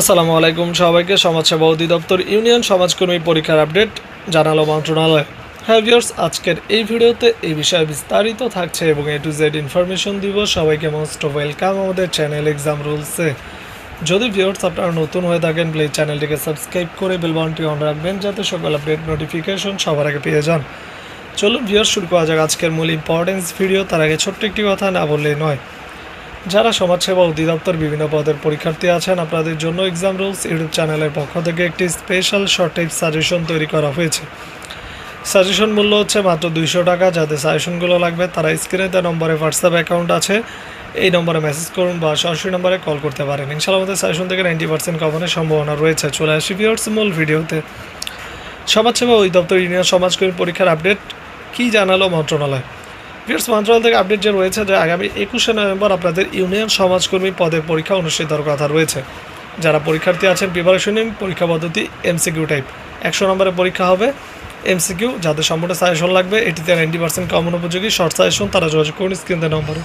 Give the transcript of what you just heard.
আসসালামু আলাইকুম সবাইকে সমাজসেবা অধিদপ্তর ইউনিয়ন সমাজকর্মী পরীক্ষার আপডেট জানালো মন্ত্রণালয়। হ্যাঁ ভিউয়ার্স, আজকের এই ভিডিওতে এই বিষয়ে বিস্তারিত থাকছে এবং এ টু জেড ইনফরমেশন দিব। সবাইকে মোস্ট ওয়েলকাম আমাদের চ্যানেল এক্সাম রুলসে যদি ভিউয়ার্স আপনারা নতুন হয়ে থাকেন প্লিজ চ্যানেলটিকে সাবস্ক্রাইব করে বেলবনটি অন রাখবেন, যাতে সকল আপডেট নোটিফিকেশন সবার আগে পেয়ে যান। চলুন ভিউয়ার্স, শুরু করা যাক আজকের মূল ইম্পর্টেন্স ভিডিও তার আগে ছোট্ট একটি কথা না বললেই নয়। যারা সমাজসেবা অধিদপ্তর বিভিন্ন পদের পরীক্ষার্থী আছেন, আপনাদের জন্য এক্সাম রুলস ইউটিউব চ্যানেলের পক্ষ থেকে একটি স্পেশাল শর্ট টাইপ সাজেশন তৈরি করা হয়েছে। সাজেশন মূল্য হচ্ছে মাত্র দুইশো টাকা, যাদের সাজেশনগুলো লাগবে তারা স্ক্রিনে তার নম্বরে হোয়াটসঅ্যাপ অ্যাকাউন্ট আছে, এই নম্বরে মেসেজ করুন বা সরাসরি নম্বরে কল করতে পারেন। ইনশাআল্লাহ আমাদের সাজেশন থেকে নাইনটি পার্সেন্ট কমানোর সম্ভাবনা রয়েছে। চলে আসি ভিওর্স মূল ভিডিওতে। সমাজসেবা অধিদপ্তর ইউনিয়ন সমাজকর্মী পরীক্ষার আপডেট কী জানালো মন্ত্রণালয়? ভিউয়ার্স মন্ত্রণালয় থেকে আপডেট যে রয়েছে যে আগামী একুশে নভেম্বর আপনাদের ইউনিয়ন সমাজকর্মী পদের পরীক্ষা অনুষ্ঠিত হওয়ার কথা রয়েছে। যারা পরীক্ষার্থী আছেন প্রিপারেশন নিন পরীক্ষা পদ্ধতি এমসিকিউ টাইপ একশো নম্বরের পরীক্ষা হবে এমসিকিউ যাদের সম্পূর্ণ সাজেশন লাগবে, এটিতে নাইনটি পার্সেন্ট কমন উপযোগী শর্ট সাজেশন তারা যোগাযোগ করুন স্ক্রিনতে নম্বরে।